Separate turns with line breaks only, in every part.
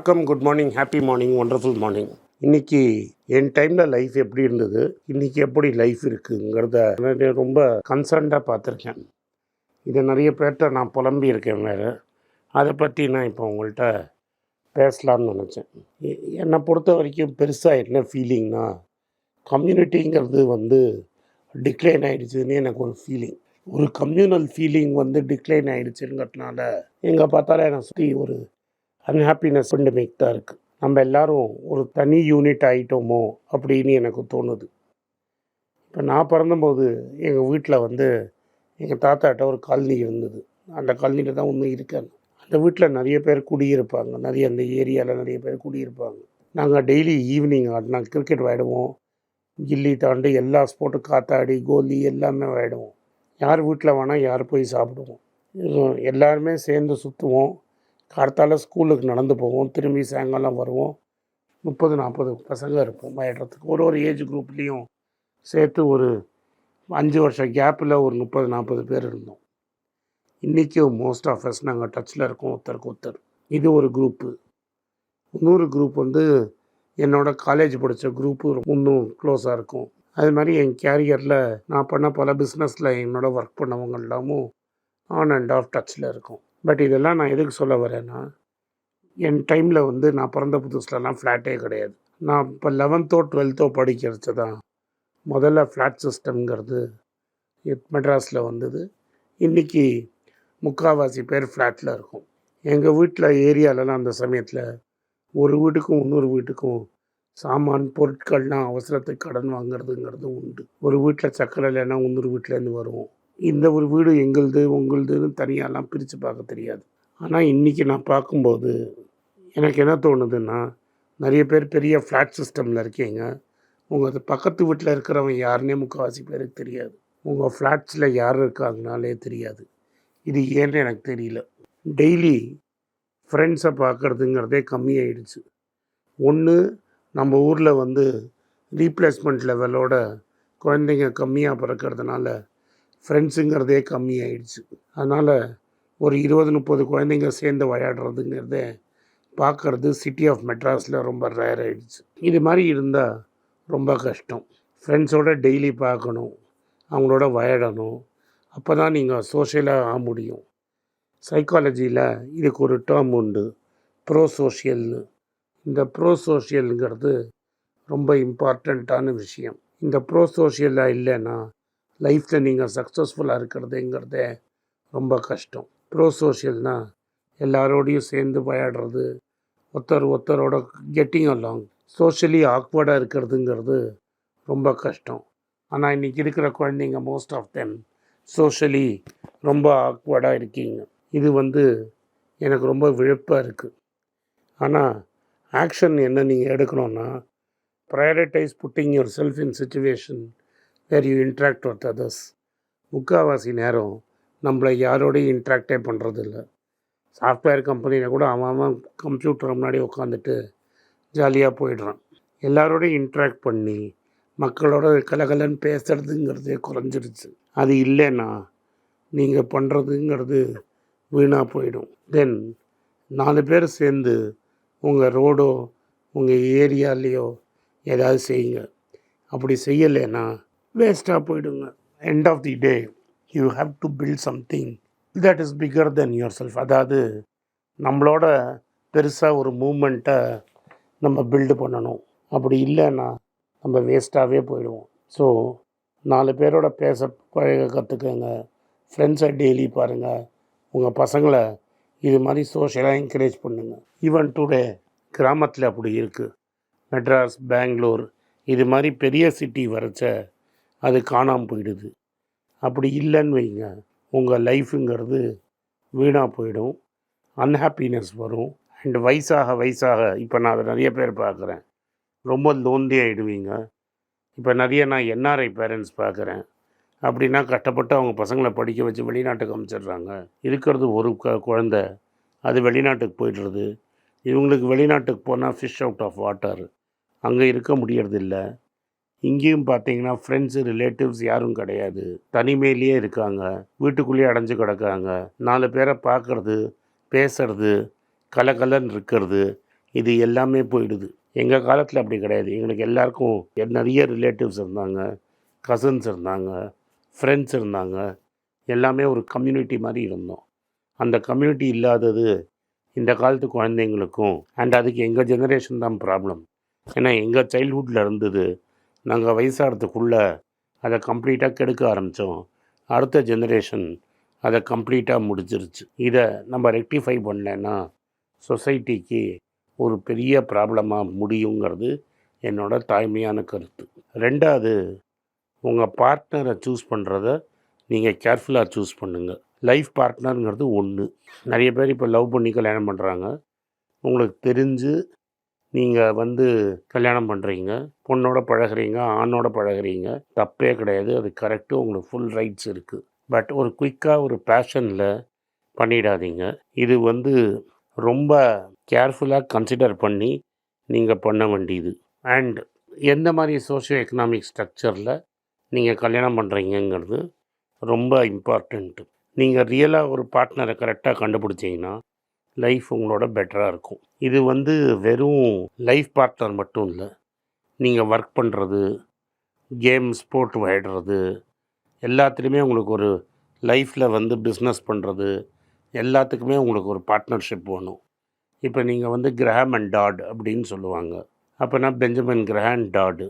வணக்கம் good morning happy morning wonderful morning இன்னைக்கு என் டைமில் லைஃப் எப்படி இருந்தது? இன்னைக்கு எப்படி லைஃப் இருக்குங்கிறத ரொம்ப கன்சர்ன்டாக பார்த்துருக்கேன். இதை நிறைய பேர்கிட்ட நான் புலம்பியிருக்கேன் வேறு. அதை பற்றி நான் இப்போ உங்கள்கிட்ட பேசலாம்னு நினச்சேன். என்னை பொறுத்த வரைக்கும் பெருசாக என்ன ஃபீலிங்னா கம்யூனிட்டிங்கிறது வந்து டிக்ளைன் ஆகிடுச்சுன்னு எனக்கு ஒரு ஃபீலிங் ஒரு கம்யூனல் ஃபீலிங் வந்து டிக்ளைன் ஆகிடுச்சுங்கிறதுனால எங்கே பார்த்தாலும் என்னை சுற்றி ஒரு அன்ஹாப்பினஸ் மேக் தான் இருக்குது நம்ம எல்லாரும் ஒரு தனி யூனிட் ஆகிட்டோமோ அப்படின்னு எனக்கு தோணுது. இப்போ நான் பிறந்தபோது எங்கள் வீட்டில் வந்து எங்கள் தாத்தாட்ட ஒரு காலனி இருந்தது. அந்த காலனியில் தான் ஒன்றும் இருக்காங்க அந்த வீட்டில் நிறைய பேர் குடியிருப்பாங்க. நிறைய அந்த ஏரியாவில் நிறைய பேர் குடியிருப்பாங்க. நாங்கள் டெய்லி ஈவினிங் ஆடினா கிரிக்கெட் விளையாடுவோம். கில்லி தாண்டி எல்லா ஸ்போர்ட்டும் காத்தாடி கோலி எல்லாமே விளையாடுவோம். யார் வீட்டில் வேணால் யார் போய் சாப்பிடுவோம். எல்லாருமே சேர்ந்து சுற்றுவோம் கார்த்தால ஸ்கூலுக்கு நடந்து போவோம். திரும்பி சாயங்காலம் வருவோம். முப்பது நாற்பது பசங்க இருப்போம். விளையாடுறதுக்கு ஒரு ஒரு ஏஜ் குரூப்லேயும் சேர்த்து ஒரு அஞ்சு வருஷம் கேப்பில் ஒரு முப்பது நாற்பது பேர் இருந்தோம். இன்றைக்கும் மோஸ்ட் ஆஃப் அஸ் நாங்கள் டச்சில் இருக்கோம். ஒருத்தருக்கு ஒருத்தர். இது ஒரு குரூப்பு இன்னொரு குரூப் வந்து என்னோட காலேஜ் படித்த குரூப்பு இன்னும் க்ளோஸாக இருக்கும். அது மாதிரி என் கேரியரில் நான் பண்ண பல பிஸ்னஸில் என்னோட ஒர்க் பண்ணவங்க எல்லாமும் ஆன் அண்ட் ஆஃப் டச்சில் இருக்கும். பட் இதெல்லாம் நான் எதுக்கு சொல்ல வரேன்னா என் டைமில் வந்து நான் பிறந்த புதுசுலலாம் ஃப்ளாட்டே கிடையாது. நான் இப்போ லெவன்த்தோ டுவெல்த்தோ படிக்கிறது தான் முதல்ல ஃப்ளாட் சிஸ்டம்ங்கிறது மெட்ராஸில் வந்தது. இன்றைக்கி முக்கால்வாசி பேர் ஃப்ளாட்டில் இருக்கும். எங்கள் வீட்டில் ஏரியாலலாம் அந்த சமயத்தில் ஒரு வீட்டுக்கும் இன்னொரு வீட்டுக்கும் சாமான் பொருட்கள்லாம் அவசரத்துக்கு கடன் வாங்குறதுங்கிறது உண்டு. ஒரு வீட்டில் சக்கரை இல்லைன்னா இன்னொரு வீட்டிலேருந்து வருவோம். இந்த ஒரு வீடு எங்களுது உங்களுதுன்னு தனியாலாம் பிரித்து பார்க்க தெரியாது. ஆனால் இன்றைக்கி நான் பார்க்கும்போது எனக்கு என்ன தோணுதுன்னா நிறைய பேர் பெரிய ஃப்ளாட் சிஸ்டமில் இருக்கீங்க. உங்கள் பக்கத்து வீட்டில் இருக்கிறவன் யாருன்னே முக்கால்வாசி பேருக்கு தெரியாது. உங்கள் ஃப்ளாட்ஸில் யார் இருக்காங்கனாலே தெரியாது. இது ஏன்னு எனக்கு தெரியல. டெய்லி ஃப்ரெண்ட்ஸை பார்க்குறதுங்கிறதே கம்மியாயிடுச்சு. ஒன்று நம்ம ஊரில் வந்து ரீப்ளேஸ்மெண்ட் லெவலோட குழந்தைங்க கம்மியாக பிறக்கிறதுனால ஃப்ரெண்ட்ஸுங்கிறதே கம்மியாயிடுச்சு. அதனால் ஒரு இருபது முப்பது குழந்தைங்க சேர்ந்து விளையாடுறதுங்கிறத பார்க்குறது சிட்டி ஆஃப் மெட்ராஸில் ரொம்ப ரேர் ஆகிடுச்சு இது மாதிரி இருந்தால் ரொம்ப கஷ்டம். ஃப்ரெண்ட்ஸோட டெய்லி பார்க்கணும். அவங்களோட விளையாடணும். அப்போ தான் நீங்கள் சோஷியலாக ஆக முடியும். சைக்காலஜியில் இதுக்கு ஒரு டேர்ம் உண்டு. ப்ரோ சோஷியல்னு இந்த ப்ரோ சோஷியலுங்கிறது ரொம்ப இம்பார்ட்டண்ட்டான விஷயம். இந்த ப்ரோ சோஷியலாக இல்லைன்னா லைஃப்பில் நீங்கள் சக்ஸஸ்ஃபுல்லாக இருக்கிறதுங்கிறதே ரொம்ப கஷ்டம். ப்ரோ சோஷியல்னால் எல்லாரோடையும் சேர்ந்து விளையாடுறது ஒருத்தர் ஒருத்தரோட கெட்டிங் அலாங் சோஷியலி ஆக்வர்டாக இருக்கிறதுங்கிறது ரொம்ப கஷ்டம். ஆனால் இன்றைக்கி இருக்கிற குழந்தைங்க மோஸ்ட் ஆஃப் தெம் சோஷியலி ரொம்ப ஆக்வர்டாக இருக்கீங்க. இது வந்து எனக்கு ரொம்ப விழுப்பாக இருக்குது ஆனால் ஆக்ஷன் என்ன நீங்கள் எடுக்கணும்னா prioritise putting yourself in situation where you interact with others முக்கால்வாசி நேரம் நம்மளை யாரோடையும் இன்ட்ராக்டே பண்ணுறதில்ல சாஃப்ட்வேர் கம்பெனியில் கூட அவன் அவன் கம்ப்யூட்டர் முன்னாடி உட்காந்துட்டு ஜாலியாக போயிடுறான். எல்லாரோடையும் இன்ட்ராக்ட் பண்ணி மக்களோட கலகலன்னு பேசுறதுங்கிறதே குறைஞ்சிருச்சு. அது இல்லைன்னா நீங்கள் பண்ணுறதுங்கிறது வீணாக போயிடும். தென் நாலு பேர் சேர்ந்து உங்கள் ரோடோ உங்கள் ஏரியாலேயோ ஏதாவது செய்யுங்க. அப்படி செய்யலைன்னா வேஸ்ட்டாக போயிடுங்க. End of the day you have to build something that is bigger than your self நம்மளோட பெருசாக ஒரு மூமெண்ட்டை நம்ம பில்டு பண்ணணும். அப்படி இல்லைன்னா நம்ம வேஸ்ட்டாகவே போயிடுவோம். ஸோ நாலு பேரோட பேச பழக கற்றுக்கங்க ஃப்ரெண்ட்ஸை டெய்லி பாருங்கள் உங்கள் பசங்களை இது மாதிரி சோஷியலாக என்கரேஜ் பண்ணுங்கள் ஈவன் டுடே கிராமத்தில் அப்படி இருக்குது மெட்ராஸ் பெங்களூர் இது மாதிரி பெரிய சிட்டி வரைச்ச அது காணாமல் போயிடுது. அப்படி இல்லைன்னு வைங்க. உங்கள் லைஃபுங்கிறது வீணாக போயிடும். அன்ஹாப்பினஸ் வரும். அண்ட் வயசாக வயசாக இப்போ நான் அதை நிறைய பேர் பார்க்குறேன். ரொம்ப லோந்தி ஆகிடுவீங்க இப்போ நிறைய நான் என்ஆர்ஐ பேரண்ட்ஸ் பார்க்குறேன். அப்படின்னா கஷ்டப்பட்டு அவங்க பசங்களை படிக்க வச்சு வெளிநாட்டுக்கு அனுப்பிச்சிடுறாங்க இருக்கிறது ஒரு க குழந்த அது வெளிநாட்டுக்கு போயிடுறது. இவங்களுக்கு வெளிநாட்டுக்கு போனால் ஃபிஷ் அவுட் ஆஃப் வாட்டர் அங்கே இருக்க முடியறதில்ல. இங்கேயும் பார்த்தீங்கன்னா ஃப்ரெண்ட்ஸு ரிலேட்டிவ்ஸ் யாரும் கிடையாது. தனிமையிலேயே இருக்காங்க. வீட்டுக்குள்ளேயே அடைஞ்சு கிடக்காங்க. நாலு பேரை பார்க்குறது பேசுறது கலகலன்னு இருக்கிறது இது எல்லாமே போயிடுது. எங்கள் காலத்தில் அப்படி கிடையாது. எங்களுக்கு எல்லாருக்கும் நிறைய ரிலேட்டிவ்ஸ் இருந்தாங்க. கசின்ஸ் இருந்தாங்க. ஃப்ரெண்ட்ஸ் இருந்தாங்க. எல்லாமே ஒரு கம்யூனிட்டி மாதிரி இருந்தோம். அந்த கம்யூனிட்டி இல்லாதது இந்த காலத்து குழந்தைங்களுக்கும் அண்ட் அதுக்கு எங்கள் ஜெனரேஷன் தான் ப்ராப்ளம் ஏன்னா எங்கள் சைல்ட்ஹுட்டில் இருந்தது நாங்கள் வயசாகிறதுக்குள்ளே அதை கம்ப்ளீட்டாக கெடுக்க ஆரம்பித்தோம் அடுத்த ஜெனரேஷன் அதை கம்ப்ளீட்டாக முடிஞ்சிருச்சு. இதை நம்ம ரெக்டிஃபை பண்ணேன்னா சொசைட்டிக்கு ஒரு பெரிய ப்ராப்ளமாக முடியுங்கிறது என்னோட தாய்மையான கருத்து. ரெண்டாவது உங்கள் பார்ட்னரை சூஸ் பண்ணுறத நீங்கள் கேர்ஃபுல்லாக சூஸ் பண்ணுங்கள் லைஃப் பார்ட்னருங்கிறது ஒன்று நிறைய பேர் இப்போ லவ் பண்ணி கல்யாணம் பண்ணுறாங்க உங்களுக்கு தெரிஞ்சு நீங்கள் வந்து கல்யாணம் பண்ணுறீங்க பொண்ணோட பழகிறீங்க ஆணோட பழகிறீங்க தப்பே கிடையாது. அது கரெக்டு உங்களுக்கு ஃபுல் ரைட்ஸ் இருக்குது பட் ஒரு குயிக்காக ஒரு பேஷனில் பண்ணிடாதீங்க. இது வந்து ரொம்ப கேர்ஃபுல்லாக கன்சிடர் பண்ணி நீங்கள் பண்ண வேண்டியது. அண்ட் எந்த மாதிரி சோஷியோ எக்கனாமிக் ஸ்ட்ரக்சரில் நீங்கள் கல்யாணம் பண்ணுறீங்கங்கிறது ரொம்ப இம்பார்ட்டண்ட்டு நீங்கள் ரியலாக ஒரு பார்ட்னரை கரெக்டாக கண்டுபிடிச்சிங்கன்னா லைஃப் உங்களோட பெட்டராக இருக்கும். இது வந்து வெறும் லைஃப் பார்ட்னர் மட்டும் இல்லை. நீங்கள் ஒர்க் பண்ணுறது கேம் ஸ்போர்ட் விளையாடுறது எல்லாத்துலேயுமே உங்களுக்கு ஒரு லைஃப்பில் வந்து பிஸ்னஸ் பண்ணுறது எல்லாத்துக்குமே உங்களுக்கு ஒரு பார்ட்னர்ஷிப் வேணும். இப்போ நீங்கள் வந்து கிரஹாம் அண்ட் டாட் அப்படின்னு சொல்லுவாங்க. அப்போனா பெஞ்சமின் கிரஹாம் டாடு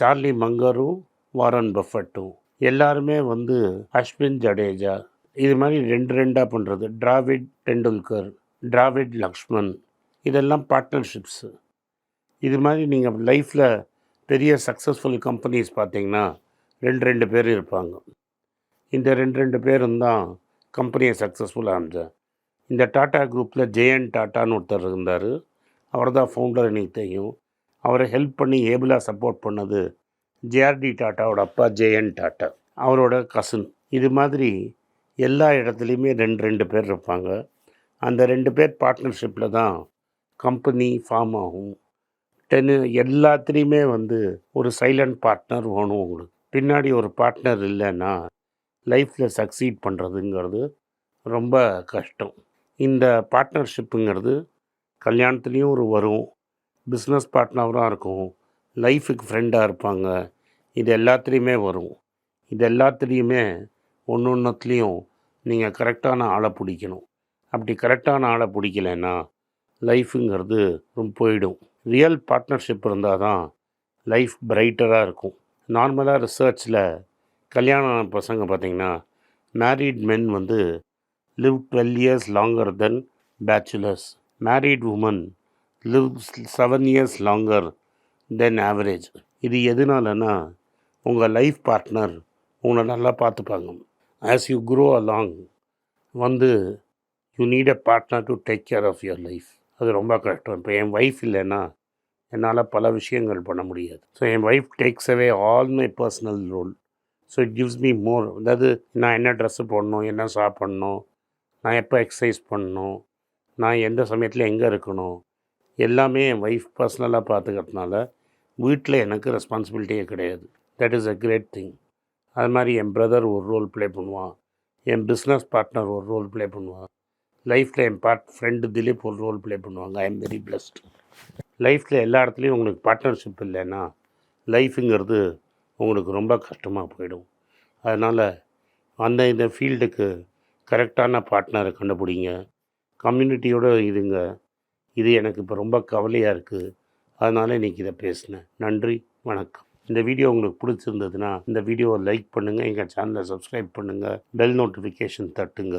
சார்லி மங்கரும் வாரன் பஃபட்டும் எல்லாருமே வந்து அஸ்வின் ஜடேஜா இது மாதிரி ரெண்டு ரெண்டாக பண்ணுறது டிராவிட் டெண்டுல்கர் டிராவிட் லக்ஷ்மன் இதெல்லாம் பார்ட்னர்ஷிப்ஸு இது மாதிரி நீங்கள் லைஃப்பில் பெரிய சக்ஸஸ்ஃபுல் கம்பெனிஸ் பார்த்தீங்கன்னா ரெண்டு ரெண்டு பேர் இருப்பாங்க. இந்த ரெண்டு ரெண்டு பேரும் தான் கம்பெனியை சக்ஸஸ்ஃபுல்லாக அமைச்சேன் இந்த டாட்டா குரூப்பில் ஜெயன் டாட்டான்னு ஒருத்தர் இருந்தார். அவர் தான் ஃபவுண்டர் எனக்கு தெரியும். அவரை ஹெல்ப் பண்ணி ஏபிளாக சப்போர்ட் பண்ணது ஜேஆர்டி டாட்டாவோட அப்பா ஜேஎன் டாட்டா அவரோட கசின் இது மாதிரி எல்லா இடத்துலையுமே ரெண்டு ரெண்டு பேர் இருப்பாங்க. அந்த ரெண்டு பேர் பார்ட்னர்ஷிப்பில் தான் கம்பெனி ஃபார்ம் ஆகும். டென்னு எல்லாத்துலேயுமே வந்து ஒரு சைலண்ட் பார்ட்னர் வேணும் உங்களுக்கு. பின்னாடி ஒரு பார்ட்னர் இல்லைன்னா லைஃப்பில் சக்சீட் பண்ணுறதுங்கிறது ரொம்ப கஷ்டம். இந்த பார்ட்னர்ஷிப்புங்கிறது கல்யாணத்துலேயும் ஒரு வரும் பிஸ்னஸ் பார்ட்னராக இருக்கும் லைஃபுக்கு ஃப்ரெண்டாக இருப்பாங்க. இது எல்லாத்துலேயுமே வரும். இது எல்லாத்துலேயுமே ஒன்று ஒன்றுத்துலேயும் நீங்கள் கரெக்டான ஆளை பிடிக்கணும். அப்படி கரெக்டான ஆளை பிடிக்கலன்னா லைஃபுங்கிறது ரொம்ப போயிடும். ரியல் பார்ட்னர்ஷிப் இருந்தால் தான் லைஃப் பிரைட்டராக இருக்கும். நார்மலாக ரிசர்ச்சில் கல்யாணம் ஆன பசங்க பார்த்திங்கன்னா மேரீட் மென் வந்து live twelve years longer than bachelors married women live seven years longer than average இது எதனாலனா உங்கள் லைஃப் பார்ட்னர் உங்களை நல்லா பார்த்துப்பாங்க. ஆஸ் யூ க்ரோ அலாங் வந்து you need a partner to take care of your life அது ரொம்ப கஷ்டம். இப்போ என் ஒய்ஃப் இல்லைன்னா என்னால் பல விஷயங்கள் பண்ண முடியாது. So N wife takes away all my personal role so it gives me more அதாவது நான் என்ன ட்ரெஸ்ஸு போடணும் என்ன சாப்பிட்ணும் நான் எப்போ எக்ஸசைஸ் பண்ணணும் நான் எந்த சமயத்தில் எங்கே இருக்கணும் எல்லாமே என் ஒய்ஃப் பர்சனலாக பார்த்துக்கிறதுனால வீட்டில் எனக்கு ரெஸ்பான்சிபிலிட்டியே கிடையாது. That is a great thing அது மாதிரி என் பிரதர் ஒரு ரோல் ப்ளே பண்ணுவான். என் பிஸ்னஸ் பார்ட்னர் ஒரு ரோல் ப்ளே பண்ணுவான். லைஃப்பில் என் பார்ட் ஃப்ரெண்டு திலீப் ஒரு ரோல் ப்ளே பண்ணுவாங்க. ஐ எம் வெரி பிளஸ்ட் லைஃப்பில் எல்லா இடத்துலையும் உங்களுக்கு பார்ட்னர்ஷிப் இல்லைன்னா லைஃபுங்கிறது உங்களுக்கு ரொம்ப கஷ்டமாக போயிடும். அதனால் அந்த இந்த ஃபீல்டுக்கு கரெக்டான பார்ட்னரை கண்டுபிடிங்க. கம்யூனிட்டியோடு இதுங்க இது எனக்கு இப்போ ரொம்ப கவலையாக இருக்குது அதனால் இன்றைக்கி இதை பேசினேன். நன்றி வணக்கம். இந்த வீடியோ உங்களுக்கு பிடிச்சிருந்ததுன்னா இந்த வீடியோவை லைக் பண்ணுங்கள் எங்கள் சேனலை சப்ஸ்கிரைப் பண்ணுங்கள் பெல் நோட்டிஃபிகேஷன் தட்டுங்க.